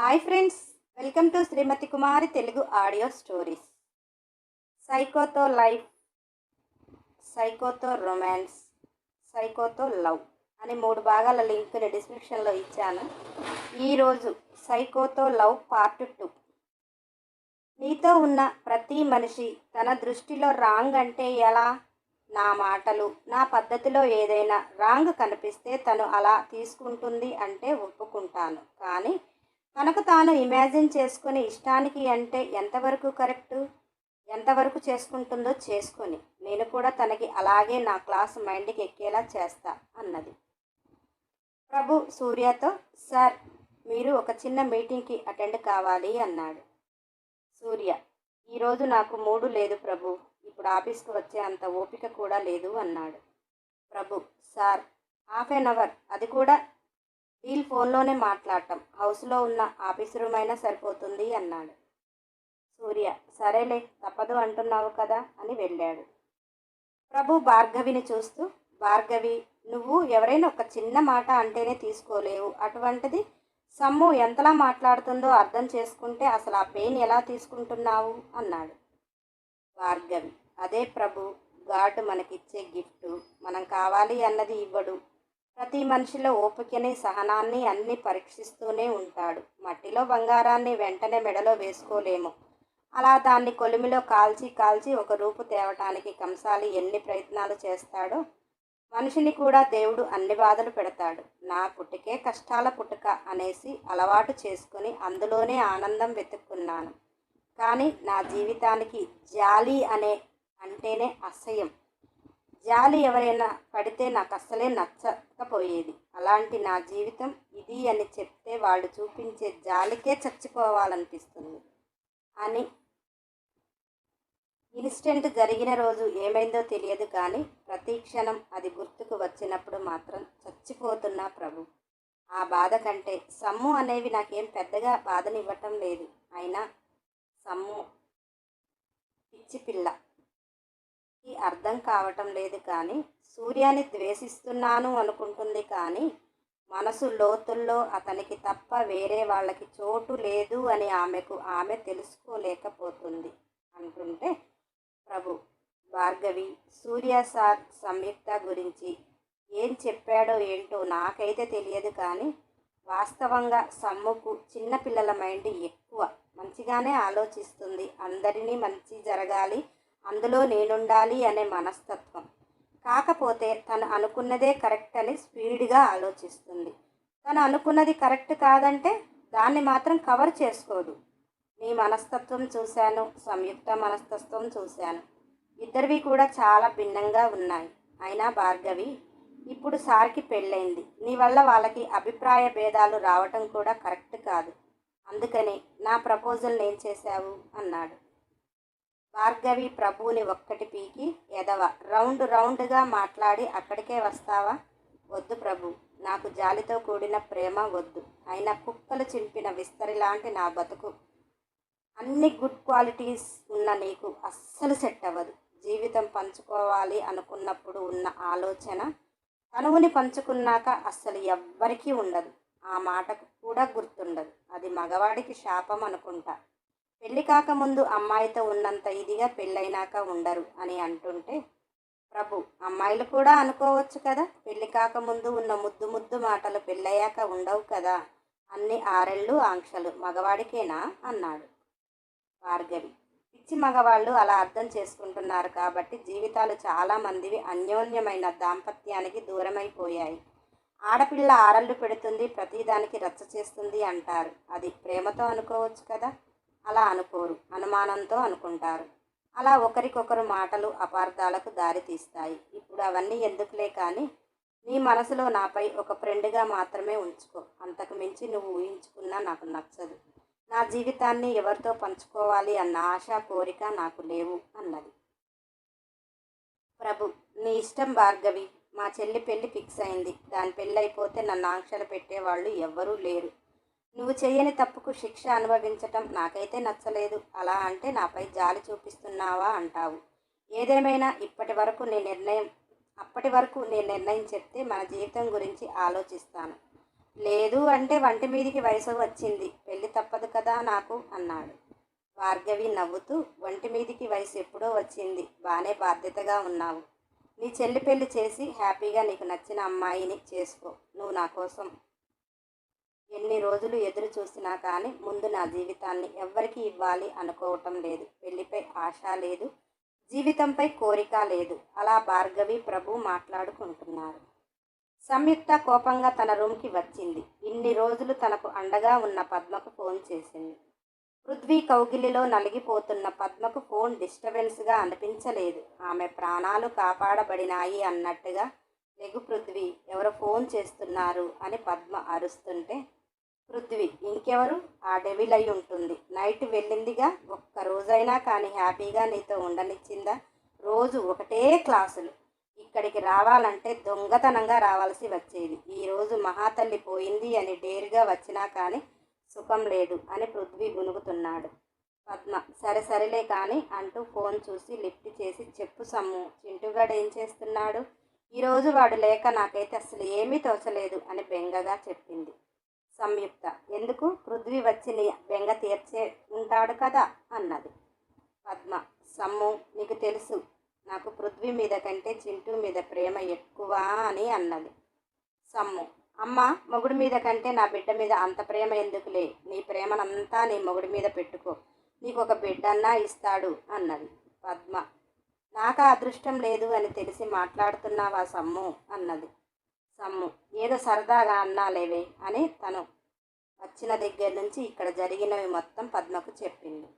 Hi friends welcome to Srimathi Kumari Telugu audio stories సైకోతో life సైకోతో romance సైకోతో love అని మూడు భాగాల లింక్ని డిస్క్రిప్షన్లో ఇచ్చాను. ఈరోజు సైకోతో లవ్ పార్ట్ టూ నీతో ఉన్న ప్రతి మనిషి తన దృష్టిలో రాంగ్ అంటే ఎలా? నా మాటలు నా పద్ధతిలో ఏదైనా రాంగ్ కనిపిస్తే తను అలా తీసుకుంటుంది అంటే ఒప్పుకుంటాను. కానీ తనకు తాను ఇమాజిన్ చేసుకుని ఇష్టానికి అంటే ఎంతవరకు కరెక్టు? ఎంతవరకు చేసుకుంటుందో చేసుకొని. నేను కూడా తనకి అలాగే నా క్లాస్ మైండ్కి ఎక్కేలా చేస్తా అన్నది. ప్రభు సూర్యతో సార్ మీరు ఒక చిన్న మీటింగ్కి అటెండ్ కావాలి అన్నాడు. సూర్య ఈరోజు నాకు మూడు లేదు ప్రభు. ఇప్పుడు ఆఫీస్కి వచ్చే అంత ఓపిక కూడా లేదు అన్నాడు. Prabhu sir half an hour. అది కూడా వీళ్ళు ఫోన్లోనే మాట్లాడటం. హౌస్లో ఉన్న ఆఫీస్ రూమ్ అయినా సరిపోతుంది అన్నాడు. సూర్య సరేలే తప్పదు అంటున్నావు కదా అని వెళ్ళాడు. ప్రభు భార్గవిని చూస్తూ భార్గవి నువ్వు ఎవరైనా ఒక చిన్న మాట అంటేనే తీసుకోలేవు. అటువంటిది సమ్ము ఎంతలా మాట్లాడుతుందో అర్థం చేసుకుంటే అసలు ఆ పెయిన్ ఎలా తీసుకుంటున్నావు? అన్నాడు. భార్గవి అదే ప్రభు గాడ్ మనకిచ్చే గిఫ్ట్. మనం కావాలి అన్నది ఇవ్వడు. ప్రతి మనిషిలో ఓపికని సహనాన్ని అన్ని పరీక్షిస్తూనే ఉంటాడు. మట్టిలో బంగారాన్ని వెంటనే మెడలో వేసుకోలేము. అలా దాన్ని కొలిమిలో కాల్చి కాల్చి ఒక రూపు తేవటానికి కంసాలి ఎన్ని ప్రయత్నాలు చేస్తాడో మనిషిని కూడా దేవుడు అన్ని బాధలు పెడతాడు. నా పుట్టుకే కష్టాల పుట్టుక అనేసి అలవాటు చేసుకుని అందులోనే ఆనందం వెతుక్కున్నాను. కానీ నా జీవితానికి జాలి అనే అంటేనే అసహ్యం. జాలి ఎవరైనా పడితే నాకు అస్సలే నచ్చకపోయేది. అలాంటి నా జీవితం ఇది అని చెప్తే వాళ్ళు చూపించే జాలికే చచ్చిపోవాలనిపిస్తుంది. అని ఇన్సిడెంట్ జరిగిన రోజు ఏమైందో తెలియదు కానీ ప్రతి క్షణం అది గుర్తుకు వచ్చినప్పుడు మాత్రం చచ్చిపోతున్నా ప్రభు. ఆ బాధ కంటే సమ్ము అనేవి నాకేం పెద్దగా బాధనివ్వటం లేదు. అయినా సమ్ము పిచ్చి పిల్ల. అర్థం కావటం లేదు కానీ సూర్యాన్ని ద్వేషిస్తున్నాను అనుకుంటుంది కానీ మనసు లోతుల్లో అతనికి తప్ప వేరే వాళ్ళకి చోటు లేదు అని ఆమెకు ఆమె తెలుసుకోలేకపోతుంది అంటుంటే ప్రభు భార్గవి సూర్య సార్ సంయుక్త గురించి ఏం చెప్పాడో ఏంటో నాకైతే తెలియదు కానీ వాస్తవంగా సమ్ముకు చిన్నపిల్లల మైండ్ ఎక్కువ. మంచిగానే ఆలోచిస్తుంది. అందరినీ మంచి జరగాలి. అందులో నేనుండాలి అనే మనస్తత్వం. కాకపోతే తను అనుకున్నదే కరెక్ట్ అని స్పీడ్గా ఆలోచిస్తుంది. తను అనుకున్నది కరెక్ట్ కాదంటే దాన్ని మాత్రం కవర్ చేసుకోదు. నీ మనస్తత్వం చూశాను సంయుక్త మనస్తత్వం చూశాను. ఇద్దరివి కూడా చాలా భిన్నంగా ఉన్నాయి. అయినా భార్గవి ఇప్పుడు సార్కి పెళ్ళైంది. నీ వల్ల వాళ్ళకి అభిప్రాయ భేదాలు రావటం కూడా కరెక్ట్ కాదు. అందుకని నా ప్రపోజల్ నేను చేశావు అన్నాడు. భార్గవి ప్రభువుని ఒక్కటి పీకి ఎదవ. రౌండ్ రౌండ్గా మాట్లాడి అక్కడికే వస్తావా? వద్దు ప్రభు నాకు జాలితో కూడిన ప్రేమ వద్దు. అయినా కుక్కలు చింపిన విస్తరి లాంటి నా బతుకు. అన్ని గుడ్ క్వాలిటీస్ ఉన్న నీకు అస్సలు సెట్ అవ్వదు. జీవితం పంచుకోవాలి అనుకున్నప్పుడు ఉన్న ఆలోచన తనువుని పంచుకున్నాక అస్సలు ఎవ్వరికీ ఉండదు. ఆ మాటకు కూడా గుర్తుండదు. అది మగవాడికి శాపం అనుకుంటా. పెళ్ళి కాకముందు అమ్మాయితో ఉన్నంత ఇదిగా పెళ్ళైనాక ఉండరు అని అంటుంటే ప్రభు అమ్మాయిలు కూడా అనుకోవచ్చు కదా? పెళ్ళి కాకముందు ఉన్న ముద్దు ముద్దు మాటలు పెళ్ళయ్యాక ఉండవు కదా? అన్ని ఆరెళ్ళు ఆంక్షలు. మగవాడికేనా? అన్నాడు భార్గవి. పిచ్చి మగవాళ్ళు అలా అర్థం చేసుకుంటున్నారు కాబట్టి జీవితాలు చాలా మందివి అన్యోన్యమైన దాంపత్యానికి దూరమైపోయాయి. ఆడపిల్ల ఆరళ్ళు పెడుతుంది ప్రతిదానికి రచ్చ చేస్తుంది అంటారు. అది ప్రేమతో అనుకోవచ్చు కదా? అలా అనుకోరు అనుమానంతో అనుకుంటారు. అలా ఒకరికొకరు మాటలు అపార్థాలకు దారితీస్తాయి ఇప్పుడు అవన్నీ ఎందుకులే కానీ నీ మనసులో నాపై ఒక ఫ్రెండ్గా మాత్రమే ఉంచుకో. అంతకు మించి నువ్వు ఊహించుకున్నా నాకు నచ్చదు. నా జీవితాన్ని ఎవరితో పంచుకోవాలి అన్న ఆశ కోరిక నాకు లేవు అన్నది. ప్రభు నీ ఇష్టం భార్గవి మా చెల్లి పెళ్ళి ఫిక్స్ అయింది. దాని పెళ్ళి అయిపోతే నన్ను ఆంక్షలు పెట్టేవాళ్ళు ఎవ్వరూ లేరు. నువ్వు చేయని తప్పుకు శిక్ష అనుభవించటం నాకైతే నచ్చలేదు. అలా అంటే నాపై జాలి చూపిస్తున్నావా అంటావు. ఏదేమైనా ఇప్పటి వరకు నీ నిర్ణయం అప్పటి వరకు నీ నిర్ణయం చెప్తే మన జీవితం గురించి ఆలోచిస్తాను. లేదు అంటే వంటి మీదికి వయసు వచ్చింది. పెళ్ళి తప్పదు కదా నాకు అన్నాడు. భార్గవి నవ్వుతూ వంటి మీదికి వయసు ఎప్పుడో వచ్చింది. బాగానే బాధ్యతగా ఉన్నావు. నీ చెల్లి పెళ్ళి చేసి హ్యాపీగా నీకు నచ్చిన అమ్మాయిని చేసుకో. నువ్వు నా కోసం ఎన్ని రోజులు ఎదురు చూసినా కానీ ముందు నా జీవితాన్ని ఎవ్వరికి ఇవ్వాలి అనుకోవటం లేదు. పెళ్ళిపై ఆశ లేదు. జీవితంపై కోరిక లేదు. అలా భార్గవి ప్రభు మాట్లాడుకుంటున్నారు. సంయుక్త కోపంగా తన రూమ్కి వచ్చింది. ఇన్ని రోజులు తనకు అండగా ఉన్న పద్మకు ఫోన్ చేసింది. పృథ్వీ కౌగిలిలో నలిగిపోతున్న పద్మకు ఫోన్ డిస్టర్బెన్స్గా అనిపించలేదు. ఆమె ప్రాణాలు కాపాడబడినాయి అన్నట్టుగా లెగు పృథ్వీ ఎవరు ఫోన్ చేస్తున్నారు? అని పద్మ అరుస్తుంటే పృథ్వీ ఇంకెవరు? ఆ డెవిల్ అయి ఉంటుంది. నైట్ వెళ్ళిందిగా ఒక్క రోజైనా కానీ హ్యాపీగా నీతో ఉండనిచ్చిందా? రోజు ఒకటే క్లాసులు. ఇక్కడికి రావాలంటే దొంగతనంగా రావాల్సి వచ్చేది. ఈరోజు మహాతల్లి పోయింది అని డేరుగా వచ్చినా కానీ సుఖం లేదు అని పృథ్వీ గునుగుతున్నాడు పద్మ సరే సరేలే కానీ అంటూ ఫోన్ చూసి లిఫ్ట్ చేసి చెప్పు సమ్ము చింటుగాడు ఏం చేస్తున్నాడు? ఈరోజు వాడు లేక నాకైతే అసలు ఏమీ తోచలేదు అని బెంగగా చెప్పింది. సంయుక్త. ఎందుకు? పృథ్వీ వచ్చి నీ బెంగ తీర్చే ఉంటాడు కదా అన్నది. పద్మ. సమ్ము నీకు తెలుసు. నాకు పృథ్వీ మీద కంటే చింటూ మీద ప్రేమ ఎక్కువ అని అన్నది. సమ్ము. అమ్మ మొగుడి మీద కంటే నా బిడ్డ మీద అంత ప్రేమ ఎందుకులే? నీ ప్రేమనంతా నీ మొగుడి మీద పెట్టుకో. నీకు ఒక బిడ్డన్నా ఇస్తాడు అన్నది. పద్మ. నాకు అదృష్టం లేదు అని తెలిసి మాట్లాడుతున్నావా సమ్ము? అన్నది. సమ్ము. ఏదో సరదాగా అన్నాలేవే అని తను వచ్చిన దగ్గర నుంచి ఇక్కడ జరిగినవి మొత్తం పద్మకు చెప్పింది.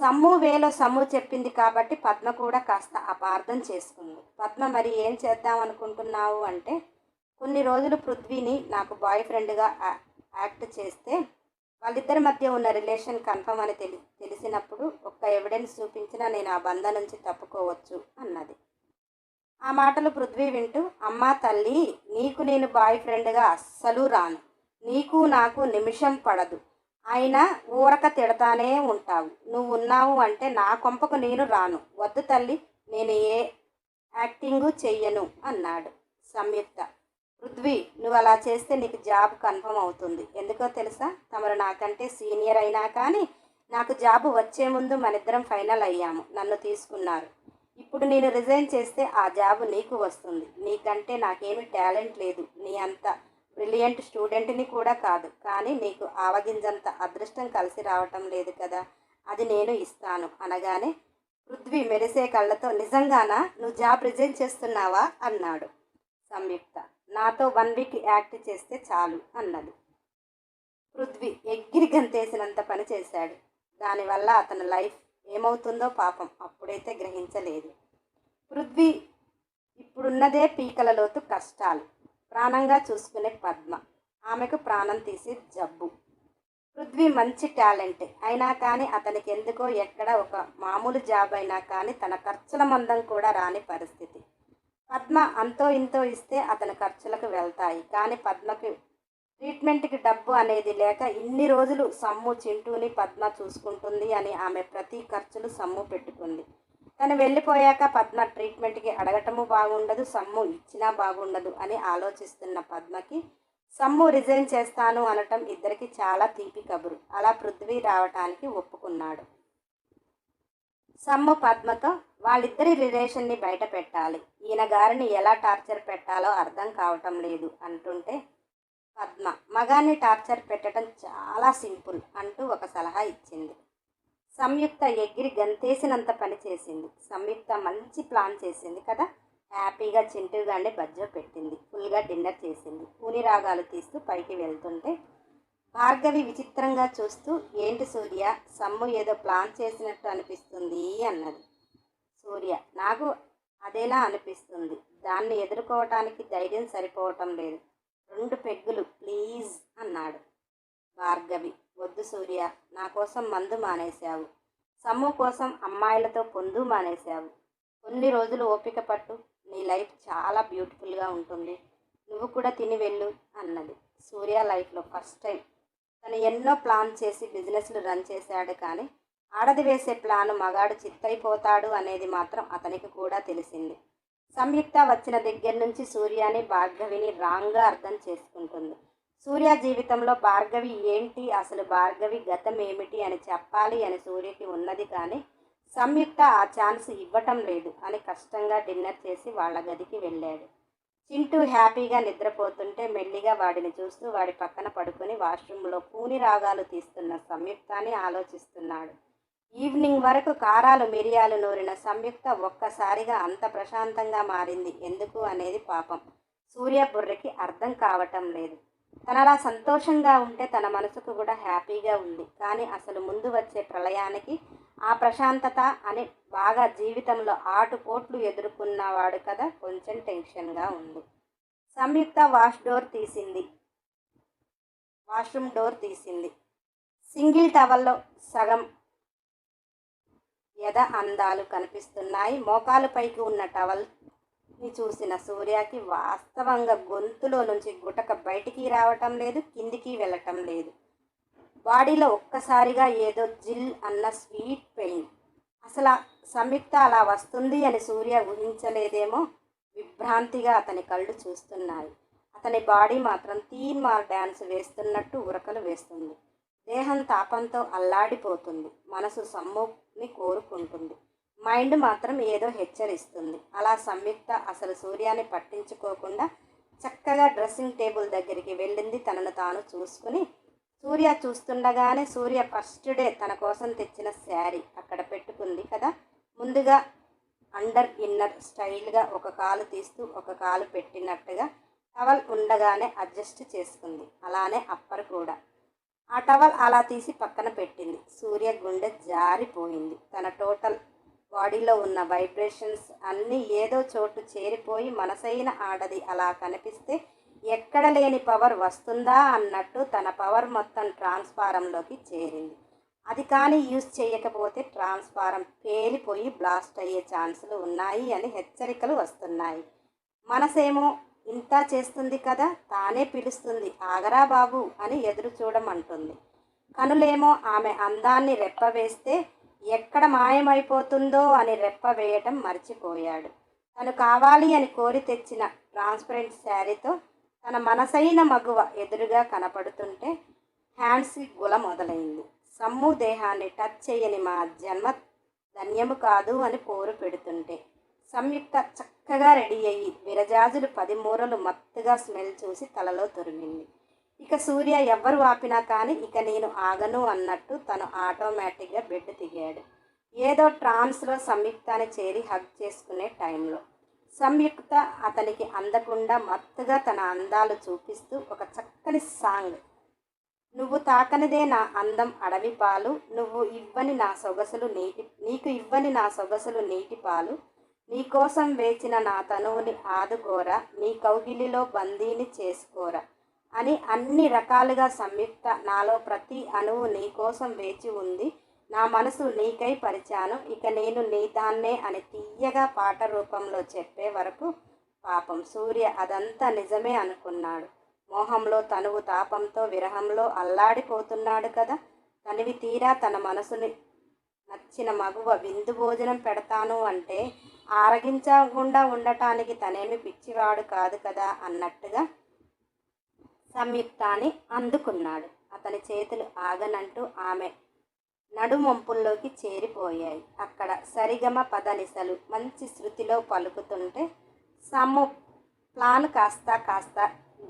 సమ్ము వేలో సమ్ము చెప్పింది కాబట్టి పద్మ కూడా కాస్త అపార్థం చేసుకుంది. పద్మ మరి ఏం చేద్దాం అనుకుంటున్నావు అంటే కొన్ని రోజులు పృథ్వీని నాకు బాయ్ ఫ్రెండ్గా యాక్ట్ చేస్తే వాళ్ళిద్దరి మధ్య ఉన్న రిలేషన్ కన్ఫర్మ్ అని తెలి తెలిసినప్పుడు ఒక్క ఎవిడెన్స్ చూపించినా నేను ఆ బంధం నుంచి తప్పుకోవచ్చు అన్నది. ఆ మాటలు పృథ్వీ వింటూ అమ్మా తల్లి నీకు నేను బాయ్ ఫ్రెండ్గా అస్సలు రాను. నీకు నాకు నిమిషం పడదు. అయినా ఊరక తిడతానే ఉంటావు. నువ్వు ఉన్నావు అంటే నా కొంపకు నేను రాను. వద్దు తల్లి నేను ఏ యాక్టింగు చెయ్యను అన్నాడు సంయుక్త. పృథ్వీ నువ్వు అలా చేస్తే నీకు జాబ్ కన్ఫర్మ్ అవుతుంది. ఎందుకో తెలుసా? తమరు నాకంటే సీనియర్ అయినా కానీ నాకు జాబ్ వచ్చే ముందు మనిద్దరం ఫైనల్ అయ్యాము. నన్ను తీసుకున్నారు. ఇప్పుడు నేను రిజైన్ చేస్తే ఆ జాబ్ నీకు వస్తుంది. నీకంటే నాకేమీ టాలెంట్ లేదు. నీ అంత బ్రిలియంట్ స్టూడెంట్ని కూడా కాదు. కానీ నీకు ఆవగింజంత అదృష్టం కలిసి రావటం లేదు కదా. అది నేను ఇస్తాను అనగానే పృథ్వీ మెరిసే కళ్ళతో నిజంగానా? నువ్వు జాబ్ రిజైన్ చేస్తున్నావా? అన్నాడు. సంయుక్త. నాతో వన్ వీక్ యాక్ట్ చేస్తే చాలు అన్నది. పృథ్వీ ఎగిరి గంతేసినంత పని చేశాడు. దానివల్ల అతని లైఫ్ ఏమవుతుందో పాపం అప్పుడైతే గ్రహించలేదు. పృథ్వీ ఇప్పుడున్నదే పీకల లోతు కష్టాలు. ప్రాణంగా చూసుకునే పద్మ. ఆమెకు ప్రాణం తీసే జబ్బు. పృథ్వీ మంచి టాలెంట్. అయినా కానీ అతనికి ఎందుకో ఎక్కడ ఒక మామూలు జాబ్ అయినా కానీ తన ఖర్చుల మందం కూడా రాని పరిస్థితి. పద్మ అంతో ఇంతో ఇస్తే అతని ఖర్చులకు వెళ్తాయి. కానీ పద్మకి ట్రీట్మెంట్కి డబ్బు అనేది లేక ఇన్ని రోజులు సమ్ము చింటూని పద్మ చూసుకుంటుంది అని ఆమె ప్రతి ఖర్చులు సమ్ము పెట్టుకుంది. తను వెళ్ళిపోయాక పద్మ ట్రీట్మెంట్కి అడగటము బాగుండదు సమ్ము ఇచ్చినా బాగుండదు అని ఆలోచిస్తున్న పద్మకి సమ్ము రిజైన్ చేస్తాను అనటం ఇద్దరికి చాలా తీపి కబురు. అలా పృథ్వీ రావటానికి ఒప్పుకున్నాడు. సమ్ము పద్మతో వాళ్ళిద్దరి రిలేషన్ని బయట పెట్టాలి. ఈయన గారిని ఎలా టార్చర్ పెట్టాలో అర్థం కావటం లేదు అంటుంటే పద్మ. మగాన్ని టార్చర్ పెట్టడం చాలా సింపుల్ అంటూ ఒక సలహా ఇచ్చింది. సంయుక్త ఎగిరి గంతేసినంత పని చేసింది. సంయుక్త మంచి ప్లాన్ చేసింది కదా? హ్యాపీగా చింటూగాండి బజ్జో పెట్టింది. ఫుల్గా డిన్నర్ చేసింది. పూని రాగాలు తీస్తూ పైకి వెళ్తుంటే భార్గవి విచిత్రంగా చూస్తూ ఏంటి సూర్య? సమ్ము ఏదో ప్లాన్ చేసినట్టు అనిపిస్తుంది అన్నది. సూర్య నాకు అదేలా అనిపిస్తుంది. దాన్ని ఎదుర్కోవటానికి ధైర్యం సరిపోవటం లేదు. రెండు పెగ్గులు ప్లీజ్ అన్నాడు. భార్గవి వద్దు సూర్య నా కోసం మందు మానేశావు. సమ్ము కోసం అమ్మాయిలతో పొందు మానేశావు. కొన్ని రోజులు ఓపిక పట్టు నీ లైఫ్ చాలా బ్యూటిఫుల్గా ఉంటుంది. నువ్వు కూడా తిని వెళ్ళు అన్నది. సూర్య లైఫ్లో ఫస్ట్ టైం. తను ఎన్నో ప్లాన్ చేసి బిజినెస్లు రన్ చేశాడు కానీ ఆడది వేసే ప్లాను మగాడు చిత్తైపోతాడు అనేది మాత్రం అతనికి కూడా తెలిసింది. సంయుక్త వచ్చిన దగ్గర నుంచి సూర్యాని భార్గవిని రాంగ్గా అర్థం చేసుకుంటుంది. సూర్య జీవితంలో భార్గవి ఏంటి? అసలు భార్గవి గతం ఏమిటి అని చెప్పాలి అని సూర్యకి ఉన్నది కానీ సంయుక్త ఆ ఛాన్స్ ఇవ్వటం లేదు అని కష్టంగా డిన్నర్ చేసి వాళ్ళ గదికి వెళ్ళాడు. చింటూ హ్యాపీగా నిద్రపోతుంటే మెల్లిగా వాడిని చూస్తూ వాడి పక్కన పడుకొని వాష్రూమ్లో పూని రాగాలు తీస్తున్న సంయుక్తాన్ని ఆలోచిస్తున్నాడు. ఈవినింగ్ వరకు కారాలు మిరియాలు నూరిన సంయుక్త ఒక్కసారిగా అంత ప్రశాంతంగా మారింది. ఎందుకు అనేది పాపం. సూర్య బుర్రకి అర్థం కావటం లేదు. తనలా సంతోషంగా ఉంటే తన మనసుకు కూడా హ్యాపీగా ఉంది. కానీ అసలు ముందు వచ్చే ప్రళయానికి ఆ ప్రశాంతత అని బాగా జీవితంలో ఆటుపోట్లు ఎదుర్కొన్నవాడు కదా కొంచెం టెన్షన్గా ఉంది. సంయుక్త వాష్ డోర్ తీసింది. వాష్రూమ్ డోర్ తీసింది. సింగిల్ టవల్లో సగం యథ అందాలు కనిపిస్తున్నాయి. మోకాలు పైకి ఉన్న టవల్ని చూసిన సూర్యకి వాస్తవంగా గొంతులో నుంచి గుటక బయటికి రావటం లేదు కిందికి వెళ్ళటం లేదు. బాడీలో ఒక్కసారిగా ఏదో జిల్ అన్న స్వీట్ పెయిన్. అసలు సంయుక్త అలా వస్తుంది అని సూర్య ఊహించలేదేమో. విభ్రాంతిగా అతని కళ్ళు చూస్తున్నాయి. అతని బాడీ మాత్రం తీన్మార్ డ్యాన్స్ వేస్తున్నట్టు ఉరకలు వేస్తుంది. దేహం తాపంతో అల్లాడిపోతుంది. మనసు సమ్ముని కోరుకుంటుంది. మైండ్ మాత్రం ఏదో హెచ్చరిస్తుంది. అలా సంయుక్త అసలు సూర్యాన్ని పట్టించుకోకుండా చక్కగా డ్రెస్సింగ్ టేబుల్ దగ్గరికి వెళ్ళింది తనను తాను చూసుకుని. సూర్య చూస్తుండగానే సూర్య ఫస్ట్ డే తన కోసం తెచ్చిన శారీ అక్కడ పెట్టుకుంది కదా. ముందుగా అండర్ ఇన్నర్ స్టైల్గా ఒక కాలు తీస్తూ ఒక కాలు పెట్టినట్టుగా టవల్ ఉండగానే అడ్జస్ట్ చేసుకుంది. అలానే అప్పర్ కూడా. ఆ టవల్ అలా తీసి పక్కన పెట్టింది. సూర్య గుండె జారిపోయింది. తన టోటల్ బాడీలో ఉన్న వైబ్రేషన్స్ అన్నీ ఏదో చోటు చేరిపోయి మనసైన ఆడది అలా కనిపిస్తే ఎక్కడ లేని పవర్ వస్తుందా అన్నట్టు తన పవర్ మొత్తం ట్రాన్స్ఫారంలోకి చేరింది. అది కానీ యూజ్ చేయకపోతే ట్రాన్స్ఫారం పేలిపోయి బ్లాస్ట్ అయ్యే ఛాన్సులు ఉన్నాయి అని హెచ్చరికలు వస్తున్నాయి. మనసేమో ఇంత చేస్తుంది కదా తానే పిలుస్తుంది. ఆగరా బాబు అని ఎదురు చూడమంటుంది. కనులేమో ఆమె అందాన్ని రెప్పవేస్తే ఎక్కడ మాయమైపోతుందో అని రెప్ప వేయటం మర్చిపోయాడు. తను కావాలి అని కోరి తెచ్చిన ట్రాన్స్పరెంట్ శారీతో తన మనసైన మగువ ఎదురుగా కనపడుతుంటే హ్యాండ్స్కి గుల మొదలైంది. సమ్ము దేహాన్ని టచ్ చేయని మా జన్మ ధన్యము కాదు అని పోరు పెడుతుంటే సంయుక్త చక్కగా రెడీ అయ్యి విరజాజులు పది మూరలు మత్తుగా స్మెల్ చూసి తలలో తొరిగింది. ఇక సూర్య ఎవ్వరు ఆపినా కానీ ఇక నేను ఆగను అన్నట్టు తను ఆటోమేటిక్గా బెడ్ దిగాడు. ఏదో ట్రాన్స్లో సంయుక్తాన్ని చేరి హగ్ చేసుకునే టైంలో సంయుక్త అతనికి అందకుండా మత్తుగా తన అందాలు చూపిస్తూ ఒక చక్కని సాంగ్ నువ్వు తాకనిదే నా అందం అడవి పాలు నువ్వు ఇవ్వని నా సొగసులు నీటి నీకు ఇవ్వని నా సొగసులు నీటి పాలు నీకోసం వేచిన నా తనువుని ఆదుకోరా నీ కౌగిలిలో బందీని చేసుకోరా అని అన్ని రకాలుగా సంయుక్త నాలో ప్రతి అణువు నీకోసం వేచి ఉంది. నా మనసు నీకై పరిచాను. ఇక నేను నీ దాన్నే అని తీయగా పాట రూపంలో చెప్పే వరకు పాపం సూర్య అదంతా నిజమే అనుకున్నాడు. మోహంలో తనువు తాపంతో విరహంలో అల్లాడిపోతున్నాడు కదా. తనివి తీరా తన మనసుని నచ్చిన మగువ విందు భోజనం పెడతాను అంటే ఆరగించకుండా ఉండటానికి తనేమి పిచ్చివాడు కాదు కదా అన్నట్టుగా సంయుక్తాన్ని అందుకున్నాడు. అతని చేతులు ఆగనంటూ ఆమె నడుమొంపుల్లోకి చేరిపోయాయి. అక్కడ సరిగమ పదనిసలు మంచి శృతిలో పలుకుతుంటే సమ్ము ప్లాన్ కాస్త కాస్త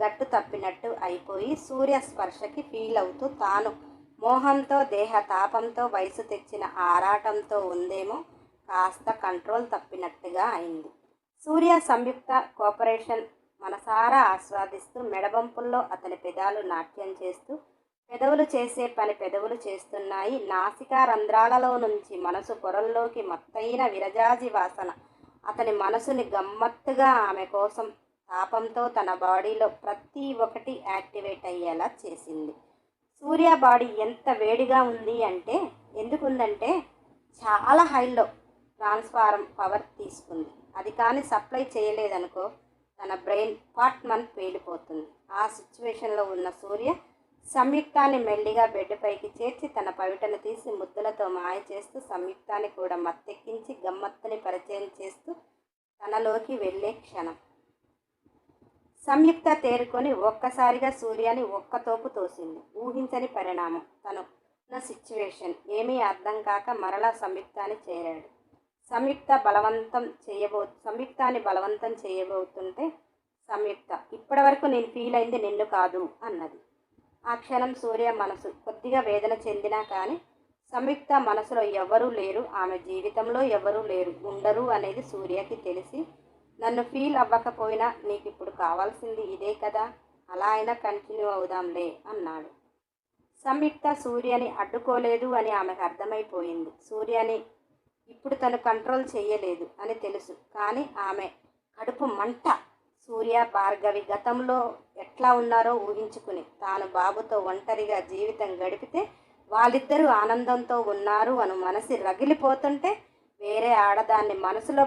గట్టు తప్పినట్టు అయిపోయి సూర్యస్పర్శకి ఫీల్ అవుతూ తాను మోహంతో దేహ తాపంతో వయసు తెచ్చిన ఆరాటంతో ఉందేమో కాస్త కంట్రోల్ తప్పినట్టుగా అయింది. సూర్య సంయుక్త కోఆపరేషన్ మనసారా ఆస్వాదిస్తూ మెడబంపుల్లో అతని పెదాలు నాట్యం చేస్తూ పెదవులు చేసే పని పెదవులు చేస్తున్నాయి. నాసికా రంధ్రాలలో నుంచి మనసు పొరల్లోకి మత్తైన విరజాజి వాసన అతని మనసుని గమ్మత్తుగా ఆమె కోసం తాపంతో తన బాడీలో ప్రతి ఒక్కటి యాక్టివేట్ అయ్యేలా చేసింది. సూర్య బాడీ ఎంత వేడిగా ఉంది అంటే ఎందుకుందంటే చాలా హైలో ట్రాన్స్ఫారం పవర్ తీసుకుంది. అది కానీ సప్లై చేయలేదనుకో తన బ్రెయిన్ పార్ట్మన్ పేలిపోతుంది. ఆ సిచ్యువేషన్లో ఉన్న సూర్య సంయుక్తాన్ని మెల్లిగా బెడ్పైకి చేర్చి తన పవిటను తీసి ముద్దులతో మాయ చేస్తూ సంయుక్తాన్ని కూడా మత్తెక్కించి గమ్మత్తుని పరిచయం చేస్తూ తనలోకి వెళ్ళే క్షణం. సంయుక్త తేరుకొని ఒక్కసారిగా సూర్యని ఒక్క తోపు తోసింది. ఊహించని పరిణామం. తను ఉన్న సిచ్యువేషన్ ఏమీ అర్థం కాక మరలా సంయుక్తాన్ని చేరాడు. సంయుక్త బలవంతం చేయబో సంయుక్తాన్ని బలవంతం చేయబోతుంటే సంయుక్త. ఇప్పటివరకు నేను ఫీల్ అయింది నిన్ను కాదు అన్నది. ఆ క్షణం సూర్య మనసు కొద్దిగా వేదన చెందినా కానీ సంయుక్త మనసులో ఎవరూ లేరు ఆమె జీవితంలో ఎవరూ లేరు ఉండరు అనేది సూర్యకి తెలిసి నన్ను ఫీల్ అవ్వకపోయినా నీకు ఇప్పుడు కావాల్సింది ఇదే కదా అలా అయినా కంటిన్యూ అవుదాంలే అన్నాడు. సంయుక్త సూర్యని అడ్డుకోలేదు అని ఆమెకు అర్థమైపోయింది. సూర్యని ఇప్పుడు తను కంట్రోల్ చేయలేదు అని తెలుసు. కానీ ఆమె కడుపు మంట. సూర్య భార్గవి గతంలో ఎట్లా ఉన్నారో ఊహించుకుని తాను బాబుతో ఒంటరిగా జీవితం గడిపితే వాళ్ళిద్దరూ ఆనందంతో ఉన్నారు అని మనసు రగిలిపోతుంటే వేరే ఆడదాన్ని మనసులో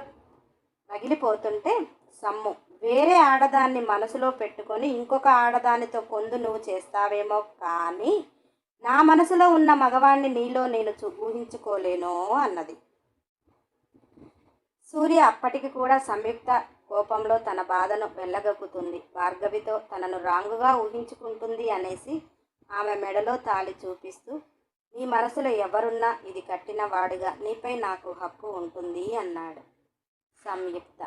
రగిలిపోతుంటే సమ్ము. వేరే ఆడదాన్ని మనసులో పెట్టుకొని ఇంకొక ఆడదానితో పొందు నువ్వు చేస్తావేమో కానీ నా మనసులో ఉన్న మగవాణ్ణి నీలో నేను చూ ఊహించుకోలేను అన్నది. సూర్య అప్పటికి కూడా సంయుక్త కోపంలో తన బాధను వెళ్ళగక్కుతుంది భార్గవితో తనను రాంగుగా ఊహించుకుంటుంది అనేసి ఆమె మెడలో తాళి చూపిస్తూ నీ మనసులో ఎవరున్నా ఇది కట్టిన వాడుగా నీపై నాకు హక్కు ఉంటుంది అన్నాడు. సంయుక్త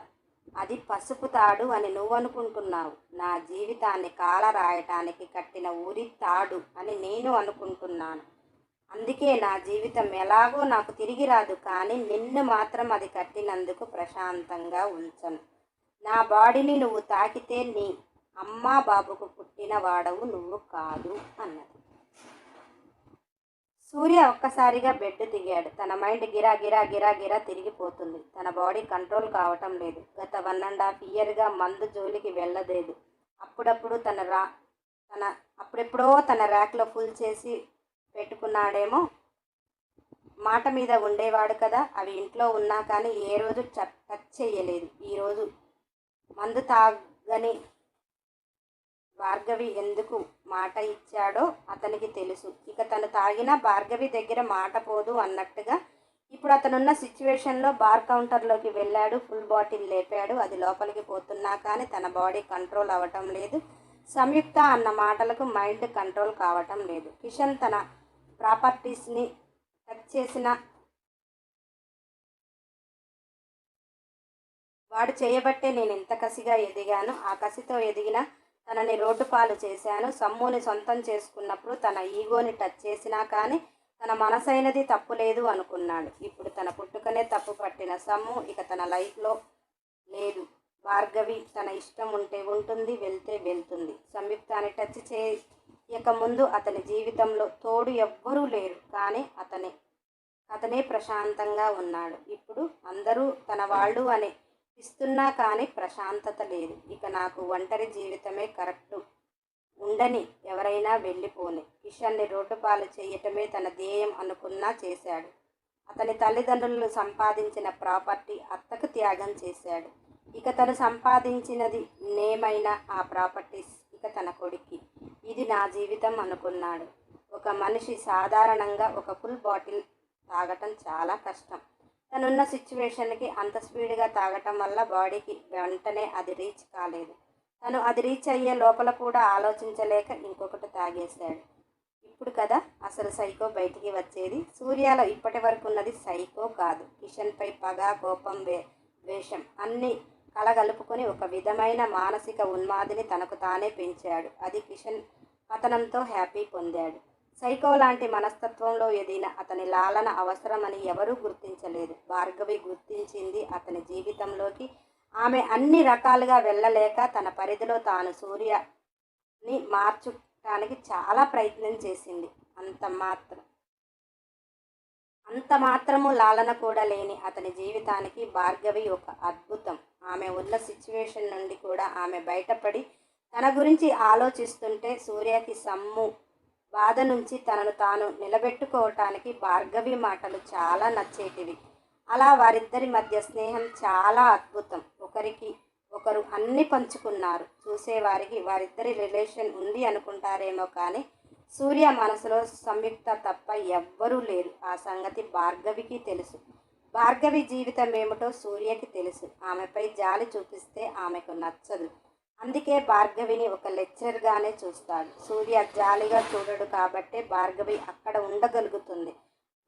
అది పసుపు తాడు అని నువ్వు అనుకుంటున్నావు. నా జీవితాన్ని కాల రాయటానికి కట్టిన ఊరి తాడు అని నేను అనుకుంటున్నాను. అందుకే నా జీవితం ఎలాగో నాకు తిరిగి రాదు కానీ నిన్ను మాత్రం అది కట్టినందుకు ప్రశాంతంగా ఉంచను. నా బాడీని నువ్వు తాకితే నీ అమ్మా బాబుకు పుట్టిన వాడవు నువ్వు కాదు అన్నది. సూర్య ఒక్కసారిగా బెడ్ దిగాడు. తన మైండ్ గిరా గిరా గిరా గిరా తిరిగిపోతుంది. తన బాడీ కంట్రోల్ కావటం లేదు. గత వన్ అండ్ హాఫ్ ఇయర్గా మందు జోలికి వెళ్ళలేదు. అప్పుడప్పుడు తన రా తన అప్పుడెప్పుడో తన ర్యాక్లో ఫుల్ చేసి పెట్టుకున్నాడేమో. మాట మీద ఉండేవాడు కదా అవి ఇంట్లో ఉన్నా కానీ ఏ రోజు చ- టచ్ చేయలేదు. ఈరోజు మందు తాగని భార్గవి ఎందుకు మాట ఇచ్చాడో అతనికి తెలుసు. ఇక తను తాగినా భార్గవి దగ్గర మాట పోదు అన్నట్టుగా ఇప్పుడు అతనున్న సిచ్యువేషన్లో బార్ కౌంటర్లోకి వెళ్ళాడు ఫుల్ బాటిల్ లేపాడు అది లోపలికి పోతున్నా కానీ తన బాడీ కంట్రోల్ అవ్వటం లేదు. సంయుక్త అన్న మాటలకు మైండ్ కంట్రోల్ కావటం లేదు. కిషన్ తన ప్రాపర్టీస్ని టచ్ చేసిన వాడు చేయబట్టే నేను ఎంత కసిగా ఎదిగాను. ఆ కసితో ఎదిగిన తనని రోడ్డు పాలు చేశాను. సమ్ముని సొంతం చేసుకున్నప్పుడు తన ఈగోని టచ్ చేసినా కానీ తన మనసైనది తప్పు లేదు అనుకున్నాడు. ఇప్పుడు తన పుట్టుకనే తప్పు పట్టిన సమ్ము ఇక తన లైఫ్లో లేదు. భార్గవి తన ఇష్టం ఉంటే ఉంటుంది వెళ్తే వెళ్తుంది. సంయుక్తాన్ని టచ్ ఇక ముందు అతని జీవితంలో తోడు ఎవ్వరూ లేరు కానీ అతనే. అతనే ప్రశాంతంగా ఉన్నాడు. ఇప్పుడు అందరూ తన వాళ్ళు అని ఇస్తున్నా కానీ ప్రశాంతత లేదు. ఇక నాకు ఒంటరి జీవితమే కరెక్ట్. ఉండని ఎవరైనా వెళ్ళిపోని. కిషన్ని రోడ్డు పాలు చేయటమే తన ధ్యేయం అనుకున్నా చేశాడు. అతని తల్లిదండ్రులు సంపాదించిన ప్రాపర్టీ అత్తకు త్యాగం చేశాడు. ఇక తను సంపాదించినది నేమైనా ఆ ప్రాపర్టీస్. ఇక తన కొడుక్కి. ఇది నా జీవితం అనుకున్నాడు. ఒక మనిషి సాధారణంగా ఒక ఫుల్ బాటిల్ తాగటం చాలా కష్టం. తనున్న సిచ్యువేషన్కి అంత స్పీడ్గా తాగటం వల్ల బాడీకి వెంటనే అది రీచ్ కాలేదు. తను అది రీచ్ అయ్యే లోపల కూడా ఆలోచించలేక ఇంకొకటి తాగేశాడు. ఇప్పుడు కదా అసలు సైకో బయటికి వచ్చేది? సూర్యాలో ఇప్పటి వరకు ఉన్నది సైకో కాదు. కిషన్పై పగ కోపం వే ద్వేషం అన్ని కలగలుపుకొని ఒక విధమైన మానసిక ఉన్మాదిని తనకు తానే పెంచాడు. అది కిషన్ పతనంతో హ్యాపీ పొందాడు. సైకో లాంటి మనస్తత్వంలో ఎదిగిన అతని లాలన అవసరమని ఎవరూ గుర్తించలేదు. భార్గవి గుర్తించింది అతని జీవితంలోకి. ఆమె అన్ని రకాలుగా వెళ్ళలేక తన పరిధిలో తాను సూర్యని మార్చడానికి చాలా ప్రయత్నం చేసింది. అంత మాత్రం అంత మాత్రము లాలన కూడా లేని అతని జీవితానికి భార్గవి ఒక అద్భుతం. ఆమె ఉన్న సిచ్యువేషన్ నుండి కూడా ఆమె బయటపడి తన గురించి ఆలోచిస్తుంటే సూర్యకి సమ్ము బాధ నుంచి తనను తాను నిలబెట్టుకోవటానికి భార్గవి మాటలు చాలా నచ్చేటివి. అలా వారిద్దరి మధ్య స్నేహం చాలా అద్భుతం. ఒకరికి ఒకరు అన్ని పంచుకున్నారు. చూసేవారికి వారిద్దరి రిలేషన్ ఉంది అనుకుంటారేమో కానీ సూర్య మనసులో సంయుక్త తప్ప ఎవ్వరూ లేరు. ఆ సంగతి భార్గవికి తెలుసు. భార్గవి జీవితం ఏమిటో సూర్యకి తెలుసు. ఆమెపై జాలి చూపిస్తే ఆమెకు నచ్చదు. అందుకే భార్గవిని ఒక లెక్చర్గానే చూస్తాడు. సూర్య జాలిగా చూడడు కాబట్టే భార్గవి అక్కడ ఉండగలుగుతుంది.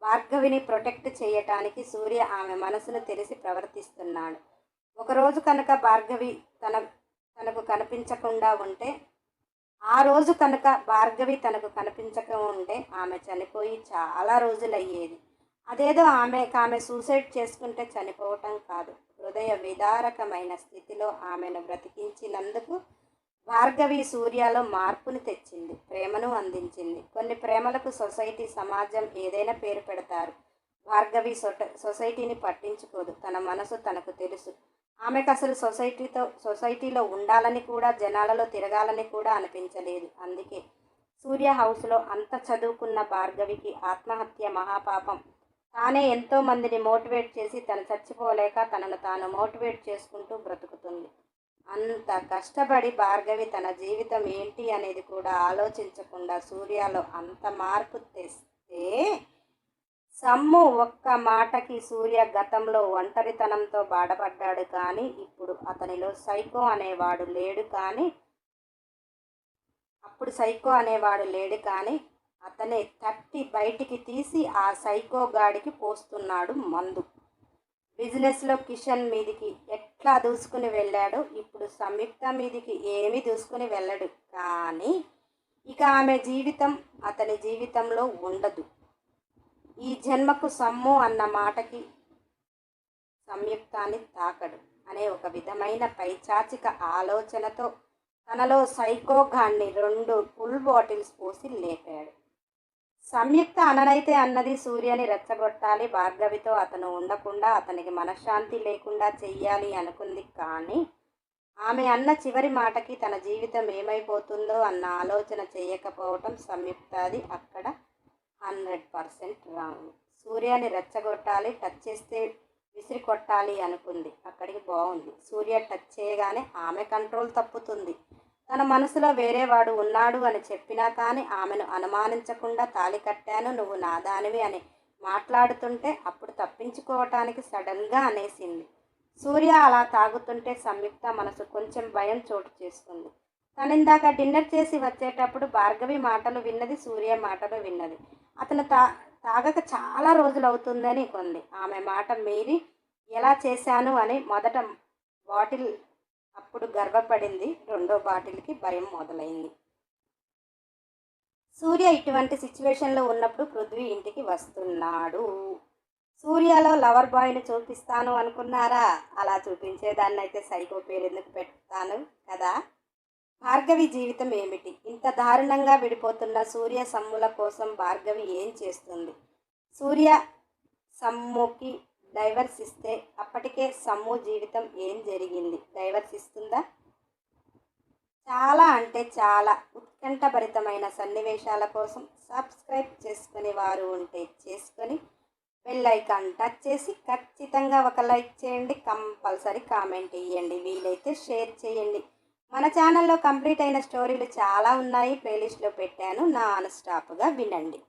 భార్గవిని ప్రొటెక్ట్ చేయటానికి సూర్య ఆమె మనసును తెలిసి ప్రవర్తిస్తున్నాడు. ఒకరోజు కనుక భార్గవి తన తనకు కనిపించకుండా ఉంటే ఆ రోజు కనుక భార్గవి తనకు కనిపించక ఉంటే ఆమె చనిపోయి చాలా రోజులయ్యేది. అదేదో ఆమె ఆమె సూసైడ్ చేసుకుంటే చనిపోవటం కాదు. హృదయ విదారకమైన స్థితిలో ఆమెను బ్రతికించినందుకు భార్గవి సూర్యలో మార్పుని తెచ్చింది ప్రేమను అందించింది. కొన్ని ప్రేమలకు సొసైటీ సమాజం ఏదైనా పేరు పెడతారు. భార్గవి సొట సొసైటీని పట్టించుకోదు. తన మనసు తనకు తెలుసు. ఆమెకు అసలు సొసైటీతో సొసైటీలో ఉండాలని కూడా జనాలలో తిరగాలని కూడా అనిపించలేదు. అందుకే సూర్య హౌస్లో అంత చదువుకున్న భార్గవికి ఆత్మహత్య మహాపాపం తానే ఎంతో మందిని మోటివేట్ చేసి తను చచ్చిపోలేక తనను తాను మోటివేట్ చేసుకుంటూ బ్రతుకుతుంది. అంత కష్టపడి భార్గవి తన జీవితం ఏంటి అనేది కూడా ఆలోచించకుండా సూర్యలో అంత మార్పు తెస్తే సమ్ము ఒక్క మాటకి సూర్య గతంలో ఒంటరితనంతో బాధపడ్డాడు కానీ ఇప్పుడు అతనిలో సైకో అనేవాడు లేడు కానీ అప్పుడు సైకో అనేవాడు లేడు కానీ అతనే తట్టి బయటికి తీసి ఆ సైకో గాడికి పోస్తున్నాడు మందు. బిజినెస్లో కిషన్ మీదికి ఎట్లా దూసుకుని వెళ్ళాడో ఇప్పుడు సంయుక్త మీదికి ఏమీ దూసుకుని వెళ్ళడు. కానీ ఇక ఆమె జీవితం అతని జీవితంలో ఉండదు. ఈ జన్మకు సమ్ము అన్న మాటకి సంయుక్తాన్ని తాకడు అనే ఒక విధమైన పైచాచిక ఆలోచనతో తనలో సైకోగాన్ని రెండు ఫుల్ బాటిల్స్ పోసి లేపాడు. సంయుక్త అననైతే అన్నది సూర్యని రెచ్చగొట్టాలి. భార్గవితో అతను ఉండకుండా అతనికి మనశ్శాంతి లేకుండా చెయ్యాలి అనుకుంది. కానీ ఆమె అన్న చివరి మాటకి తన జీవితం ఏమైపోతుందో అన్న ఆలోచన చేయకపోవటం సంయుక్తది. అక్కడ హండ్రెడ్ పర్సెంట్ రాంగ్. సూర్యని రెచ్చగొట్టాలి టచ్ చేస్తే విసిరి కొట్టాలి అనుకుంది. అక్కడికి బాగుంది. సూర్య టచ్ చేయగానే ఆమె కంట్రోల్ తప్పుతుంది. తన మనసులో వేరేవాడు ఉన్నాడు అని చెప్పినా కానీ ఆమెను అనుమానించకుండా తాలి కట్టాను నువ్వు నాదానివి అని మాట్లాడుతుంటే అప్పుడు తప్పించుకోవటానికి సడన్గా అనేసింది. సూర్య అలా తాగుతుంటే సంయుక్త మనసు కొంచెం భయం చోటు చేసుకుంది. తనిందాక డిన్నర్ చేసి వచ్చేటప్పుడు భార్గవి మాటలు విన్నది సూర్య మాటలు విన్నది. అతను తా తాగక చాలా రోజులు అవుతుందని కొంది. ఆమె మాట మీరి ఎలా చేశాను అని మొదట బాటిల్ అప్పుడు గర్వపడింది రెండో బాటిల్కి భయం మొదలైంది. సూర్య ఇటువంటి సిచ్యువేషన్లో ఉన్నప్పుడు పృథ్వీ ఇంటికి వస్తున్నాడు. సూర్యలో లవర్ బాయ్ని చూపిస్తాను అనుకున్నారా? అలా చూపించేదాన్ని అయితే సైకో పేరు ఎందుకు పెడతాను కదా? భార్గవి జీవితం ఏమిటి? ఇంత దారుణంగా విడిపోతున్న సూర్య సమ్ముల కోసం భార్గవి ఏం చేస్తుంది? సూర్య సమ్ముకి డైవర్స్ ఇస్తే అప్పటికే సమ్ము జీవితం ఏం జరిగింది? డైవర్స్ ఇస్తుందా చాలా అంటే చాలా. ఉత్కంఠభరితమైన సన్నివేశాల కోసం సబ్స్క్రైబ్ చేసుకునే వారు ఉంటే చేసుకొని బెల్ ఐకాన్ టచ్ చేసి ఖచ్చితంగా ఒక లైక్ చేయండి. కంపల్సరీ కామెంట్ ఇవ్వండి వీలైతే షేర్ చేయండి. మన ఛానల్లో కంప్లీట్ అయిన స్టోరీలు చాలా ఉన్నాయి. ప్లేలిస్ట్లో పెట్టాను. నా స్టాప్గా వినండి.